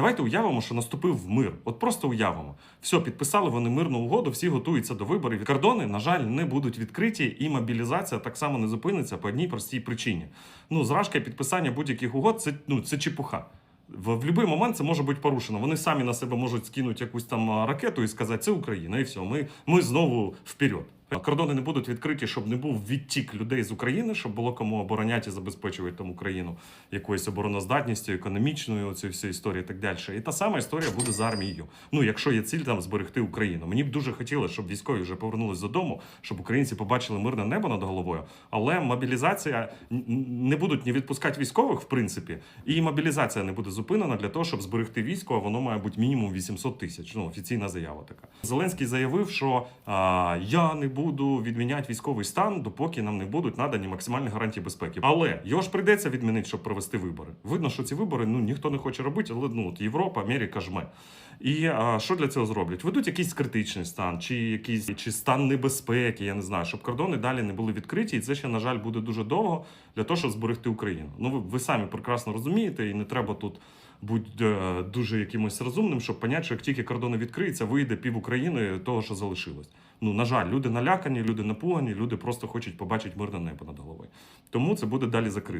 Давайте уявимо, що наступив мир. От просто уявимо. Все, підписали вони мирну угоду, всі готуються до виборів. Кордони, на жаль, не будуть відкриті, і мобілізація так само не зупиниться по одній простій причині. Ну, зражка підписання будь-яких угод це, ну, це чепуха. В, в будь-який момент це може бути порушено. Вони самі на себе можуть скинути якусь там ракету і сказати, це Україна, і все, ми, ми знову вперед. Кордони не будуть відкриті, щоб не був відтік людей з України, щоб було кому обороняти і забезпечувати там Україну якоюсь обороноздатністю, економічною, цією всю історію і так далі. І та сама історія буде з армією. Ну, якщо є ціль там зберегти Україну. Мені б дуже хотілося, щоб військові вже повернулись додому, щоб українці побачили мирне небо над головою. Але мобілізація не будуть ні відпускати військових, в принципі, і мобілізація не буде зупинена для того, щоб зберегти військо. Воно має бути мінімум 800 тисяч. Ну, офіційна заява така. Зеленський заявив, що а, я не буду відміняти військовий стан, допоки нам не будуть надані максимальні гарантії безпеки. Але його ж прийдеться відмінити, щоб провести вибори. Видно, що ці вибори ну ніхто не хоче робити, але ну от Європа, Америка жме. І а, що для цього зроблять? Ведуть якийсь критичний стан, чи якийсь чи стан небезпеки, я не знаю, щоб кордони далі не були відкриті, і це ще, на жаль, буде дуже довго для того, щоб зберегти Україну. Ну ви, ви самі прекрасно розумієте, і не треба тут бути е, дуже якимось розумним, щоб поняти, що як тільки кордони відкриються, вийде пів України того, що залишилось. Ну на жаль, люди налякані, люди напугані, люди просто хочуть побачити мирне небо над головою. Тому це буде далі закрито.